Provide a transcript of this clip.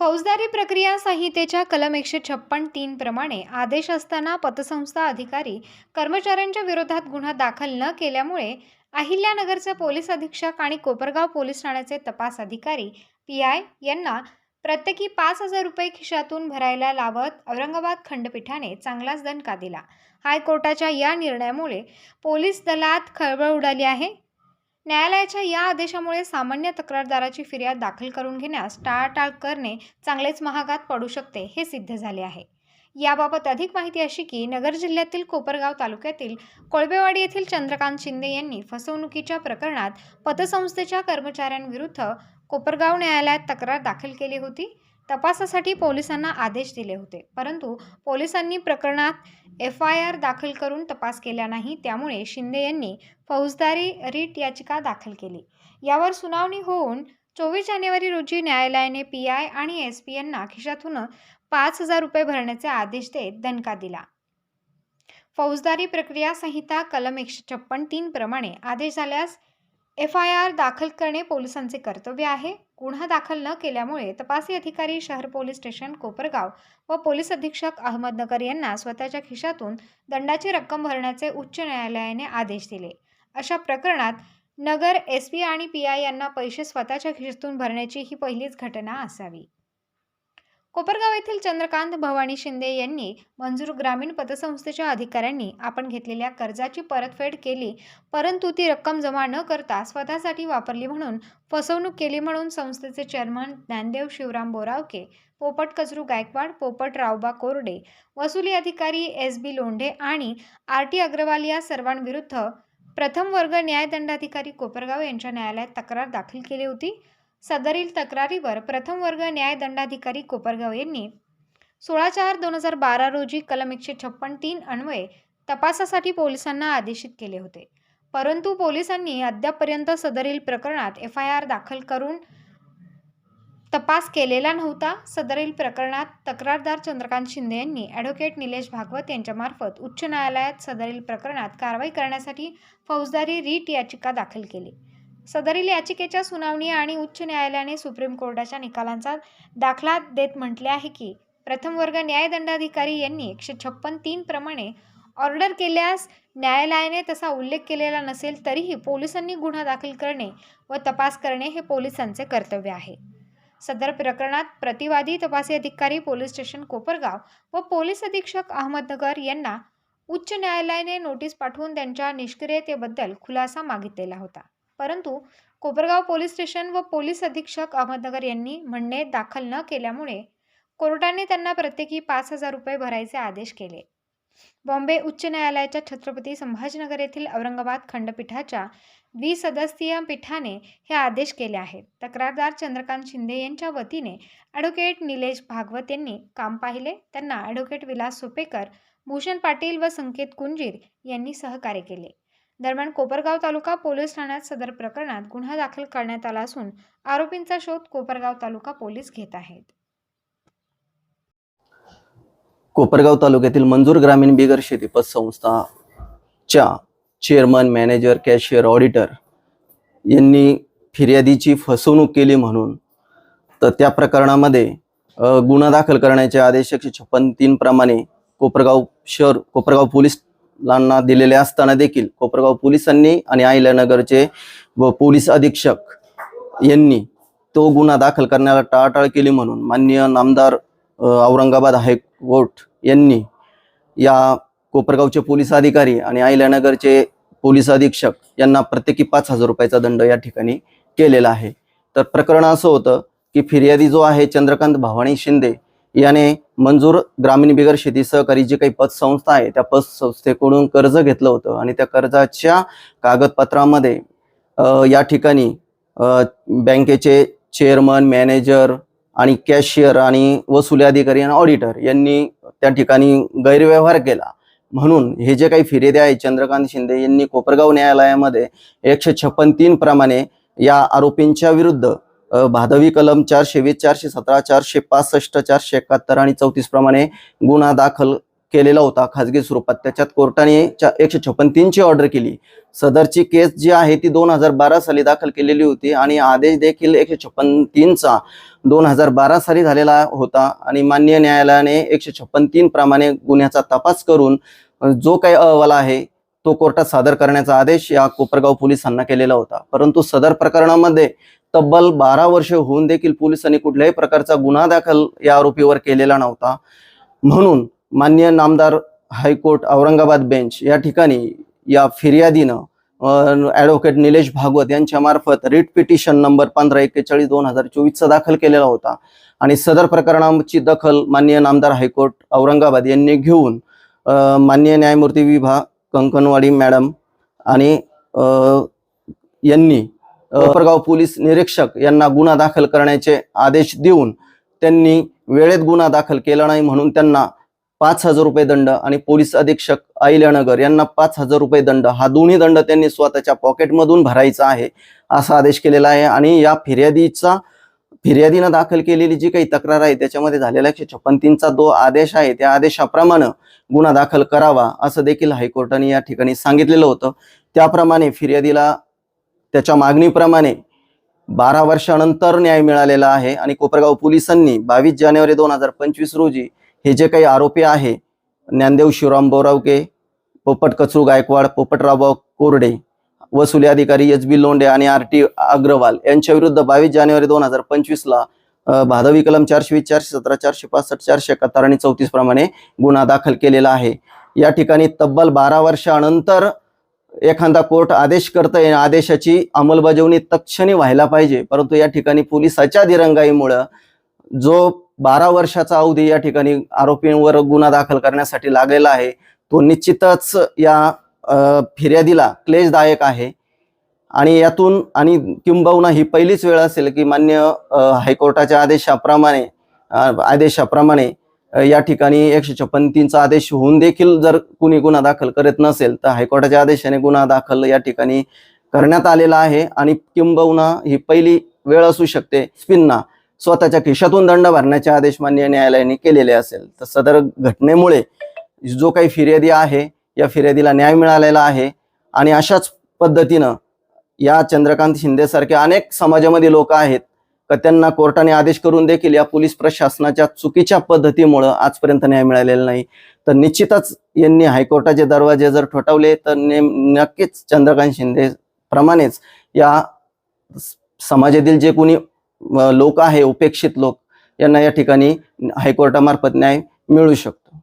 फौजदारी प्रक्रिया संहितेच्या कलम एकशे छप्पन तीन प्रमाणे आदेश असताना पतसंस्था अधिकारी कर्मचाऱ्यांच्या विरोधात गुन्हा दाखल न केल्यामुळे अहिल्यानगरचे पोलीस अधीक्षक आणि कोपरगाव पोलीस ठाण्याचे तपास अधिकारी पी आय यांना प्रत्येकी पाच हजार रुपये खिशातून भरायला लावत औरंगाबाद खंडपीठाने चांगलाच दणका दिला. हायकोर्टाच्या या निर्णयामुळे पोलीस दलात खळबळ उडाली आहे. न्यायालयाच्या या आदेशामुळे सामान्य तक्रारदाराची फिर्याद दाखल करून घेण्यास टाळाटाळ करणे चांगलेच महागात पडू शकते हे सिद्ध झाले आहे. याबाबत अधिक माहिती अशी की नगर जिल्ह्यातील कोपरगाव तालुक्यातील कोळबेवाडी येथील चंद्रकांत शिंदे यांनी फसवणुकीच्या प्रकरणात पतसंस्थेच्या कर्मचाऱ्यांविरुद्ध कोपरगाव न्यायालयात तक्रार दाखल केली होती. तपासासाठी पोलिसांना आदेश दिले होते. परंतु पोलिसांनी प्रकरणात एफ आय आर दाखल करून तपास केला नाही. त्यामुळे शिंदे यांनी फौजदारी रिट याचिका दाखल केली. यावर सुनावणी होऊन चोवीस जानेवारी रोजी न्यायालयाने पी आय आणि एस पी यांना खिशातून पाच हजार रुपये भरण्याचे आदेश देत दणका दिला. फौजदारी प्रक्रिया संहिता कलम एकशे छप्पन तीन प्रमाणे आदेश झाल्यास एफ आय आर दाखल करणे पोलिसांचे कर्तव्य आहे. गुन्हा दाखल न केल्यामुळे तपासी अधिकारी शहर पोलीस स्टेशन कोपरगाव व पोलीस अधीक्षक अहमदनगर यांना स्वतःच्या खिशातून दंडाची रक्कम भरण्याचे उच्च न्यायालयाने आदेश दिले. अशा प्रकरणात नगर एस पी आणि पी आय यांना पैसे स्वतःच्या खिशातून भरण्याची ही पहिलीच घटना असावी. कोपरगाव येथील चंद्रकांत भवानी शिंदे यांनी मंजूर ग्रामीण पतसंस्थेच्या अधिकाऱ्यांनी आपण घेतलेल्या कर्जाची परतफेड केली परंतु ती रक्कम जमा न करता स्वतःसाठी वापरली म्हणून फसवणूक केली म्हणून संस्थेचे चेअरमन ज्ञानदेव शिवराम बोरावके पोपट कचरू गायकवाड पोपट रावबा कोरडे वसुली अधिकारी एस बी लोंढे आणि आर टी अग्रवाल या सर्वांविरुद्ध प्रथम वर्ग न्यायदंडाधिकारी कोपरगाव यांच्या न्यायालयात तक्रार दाखल केली होती. सदरील तक्रारीवर प्रथम वर्ग न्यायदंडाधिकारी कोपरगाव यांनी सोळा चार दोन हजार बारा रोजी कलम एकशे छप्पन तीन अन्वये तपासासाठी पोलिसांना आदेशित केले होते. परंतु पोलिसांनी अद्यापर्यंत सदरील प्रकरणात एफ आय आर दाखल करून तपास केलेला नव्हता. सदरील प्रकरणात तक्रारदार चंद्रकांत शिंदे यांनी ॲडव्होकेट निलेश भागवत यांच्यामार्फत उच्च न्यायालयात सदरील प्रकरणात कारवाई करण्यासाठी फौजदारी रीट याचिका दाखल केली. सदरील याचिकेच्या सुनावणी आणि उच्च न्यायालयाने सुप्रीम कोर्टाच्या निकालांचा दाखला देत म्हटले आहे की प्रथम वर्ग न्यायदंडाधिकारी यांनी एकशे छप्पन तीन प्रमाणे ऑर्डर केल्यास न्यायालयाने तसा उल्लेख केलेला नसेल तरीही पोलिसांनी गुन्हा दाखल करणे व तपास करणे हे पोलिसांचे कर्तव्य आहे. सदर प्रकरणात प्रतिवादी तपासी अधिकारी पोलीस स्टेशन कोपरगाव व पोलीस अधीक्षक अहमदनगर यांना उच्च न्यायालयाने नोटीस पाठवून त्यांच्या निष्क्रियतेबद्दल खुलासा मागितलेला होता. परंतु कोपरगाव पोलीस स्टेशन व पोलीस अधीक्षक अहमदनगर यांनी म्हणणे दाखल न केल्यामुळे कोर्टाने त्यांना प्रत्येकी पाच हजार रुपये भरायचे आदेश केले. बॉम्बे उच्च न्यायालयाच्या छत्रपती संभाजीनगर येथील औरंगाबाद खंडपीठाच्या द्विसदस्यीय पीठाने हे आदेश केले आहेत. तक्रारदार चंद्रकांत शिंदे यांच्या वतीने ॲडव्होकेट निलेश भागवत यांनी काम पाहिले. त्यांना ॲडव्होकेट विलास सोपेकर भूषण पाटील व संकेत कुंजीर यांनी सहकार्य केले. दरम्यान कोपरगाव तालुका पोलीस ठाण्यात सदर प्रकरणात गुन्हा दाखल करण्यात आला असून आरोपींचा शोध कोपरगाव तालुका पोलीस घेत आहेत. कोपरगाव तालुक्यातील मंजूर ग्रामीण बिगर शेती पतसंस्थाच्या चेअरमन मॅनेजर कॅशियर ऑडिटर यांनी फिर्यादीची फसवणूक केली म्हणून तर त्या प्रकरणामध्ये गुन्हा दाखल करण्याचे आदेश एकशे छप्पन तीन प्रमाणे कोपरगाव शहर कोपरगाव पोलीस लांना दिलेले असताना देखील कोपरगाव पोलिसांनी आणि आईल्यानगरचे व पोलीस अधीक्षक यांनी तो गुन्हा दाखल करण्याला टाळाटाळ केली म्हणून माननीय नामदार औरंगाबाद हायकोर्ट यांनी या कोपरगावचे पोलीस अधिकारी आणि अहिल्यानगरचे पोलीस अधीक्षक यांना प्रत्येकी पाच हजार रुपयाचा दंड या ठिकाणी केलेला आहे. तर प्रकरण असं होतं की फिर्यादी जो आहे चंद्रकांत भावाणी शिंदे याने मंजूर ग्रामीण बिगर शेती सहकारी जी काही पतसंस्था आहे त्या पतसंस्थेकडून कर्ज घेतलं होतं आणि त्या कर्जाच्या कागदपत्रामध्ये या ठिकाणी बँकेचे चेअरमन मॅनेजर आणि कॅशियर आणि वसुली अधिकारी आणि ऑडिटर यांनी त्या ठिकाणी गैरव्यवहार केला. म्हणून हे जे काही फिर्यादी आहे चंद्रकांत शिंदे यांनी कोपरगाव न्यायालयामध्ये एकशे छप्पन तीन प्रमाणे या आरोपींच्या विरुद्ध भादवी कलम चारशे वीस चारशे सतरा चारशे पासष्ट चारशे एकाहत्तर आणि चौतीस प्रमाणे गुन्हा दाखल केलेला होता. खाजगी स्वरूपात त्याच्यात कोर्टाने च्या- एकशे छप्पन तीनची ऑर्डर केली. सदरची केस जी आहे ती दोन हजार बारा साली दाखल केलेली होती आणि आदेश देखील एकशे छप्पन तीनचा दोन हजार बारा साली झालेला होता आणि मान्य न्यायालयाने एकशे छप्पन तीन प्रमाणे गुन्ह्याचा तपास करून जो काही अहवाल आहे तो कोर्टात सादर करण्याचा आदेश या कोपरगाव पोलिसांना केलेला होता. परंतु सदर प्रकरणामध्ये तब्बल बारा वर्ष होऊन देखील पोलिसांनी कुठल्याही प्रकारचा गुन्हा दाखल या आरोपीवर केलेला नव्हता. म्हणून मान्य नामदार हायकोर्ट औरंगाबाद बेंच या ठिकाणी या फिर्यादीनं ॲडव्होकेट निलेश भागवत यांच्या मार्फत रिट पिटिशन नंबर पंधरा एक्केचाळीस दोन हजार चोवीसचा दाखल केलेला होता. आणि सदर प्रकरणाची दखल मान्य नामदार हायकोर्ट औरंगाबाद यांनी घेऊन मान्य माननीय न्यायमूर्ती विभा कंकणवाडी मॅडम आणि यांनी कोपरगाव पोलीस निरीक्षक यांना गुन्हा दाखल करण्याचे आदेश देऊन त्यांनी वेळेत गुन्हा दाखल केला नाही म्हणून त्यांना पाच हजार रुपये दंड आणि पोलीस अधीक्षक अहिल्यानगर यांना पाच हजार रुपये दंड. हा दोन्ही दंड त्यांनी स्वतःच्या पॉकेटमधून भरायचा आहे असा आदेश केलेला आहे आणि या फिर्यादीचा फिर्यादीनं दाखल केलेली जी काही तक्रार आहे त्याच्यामध्ये झालेला एकशे छप्पन तीनचा जो आदेश आहे त्या आदेशाप्रमाणे गुन्हा दाखल करावा असं देखील हायकोर्टाने या ठिकाणी सांगितलेलं होतं. त्याप्रमाणे फिर्यादीला त्याच्या मागणीप्रमाणे बारा वर्षानंतर न्याय मिळालेला आहे आणि कोपरगाव पोलिसांनी बावीस जानेवारी दोन हजार पंचवीस रोजी हे जे काही आरोपी आहे ज्ञानदेव शिवराम बोरावके पोपट कचरू गायकवाड पोपटराव कोरडे वसुली अधिकारी एच बी लोंडे आणि आर टी अग्रवाल यांच्या विरुद्ध बावीस जानेवारी दोन हजार पंचवीसला भादवी कलम चारशे वीस चारशे सतरा चारशे पासष्ट चारशे एकाहत्तर आणि चौतीस प्रमाणे गुन्हा दाखल केलेला आहे. या ठिकाणी तब्बल बारा वर्षानंतर एखादा कोर्ट आदेश करतंय आदेशाची अंमलबजावणी तक्षणी व्हायला पाहिजे. परंतु या ठिकाणी पोलिसाच्या दिरंगाईमुळं जो बारा वर्षाचा अवधी या ठिकाणी आरोपींवर गुन्हा दाखल करण्यासाठी लागलेला आहे तो निश्चितच या फिर्यादीला क्लेशदायक आहे. आणि यातून आणि किंबहुना ही पहिलीच वेळ असेल की मान्य हायकोर्टाच्या आदेशाप्रमाणे आदेशाप्रमाणे या ठिकाणी एकशे छप्पन तीनचा आदेश होऊन देखील जर कुणी गुन्हा दाखल करत नसेल तर हायकोर्टाच्या आदेशाने गुन्हा दाखल या ठिकाणी करण्यात आलेला आहे. आणि किंबहुना ही पहिली वेळ असू शकते स्पिनना स्वतःच्या खिशातून दंड भरण्याचे आदेश मान्य न्यायालयाने केलेले असेल. तर सदर घटनेमुळे जो काही फिर्यादी आहे या फिर्यादीला न्याय मिळालेला आहे. आणि अशाच पद्धतीनं या चंद्रकांत शिंदेसारखे अनेक समाजामध्ये लोक आहेत का त्यांना कोर्टाने आदेश करून देखील या पोलीस प्रशासनाच्या चुकीच्या पद्धतीमुळं आजपर्यंत न्याय मिळालेला नाही. तर निश्चितच यांनी हायकोर्टाचे दरवाजे जर ठोठावले तर नेम नक्कीच चंद्रकांत शिंदे प्रमाणेच या समाजातील जे कोणी लोक आहे उपेक्षित लोक यांना या ठिकाणी हायकोर्टामार्फत न्याय मिळू शकतो.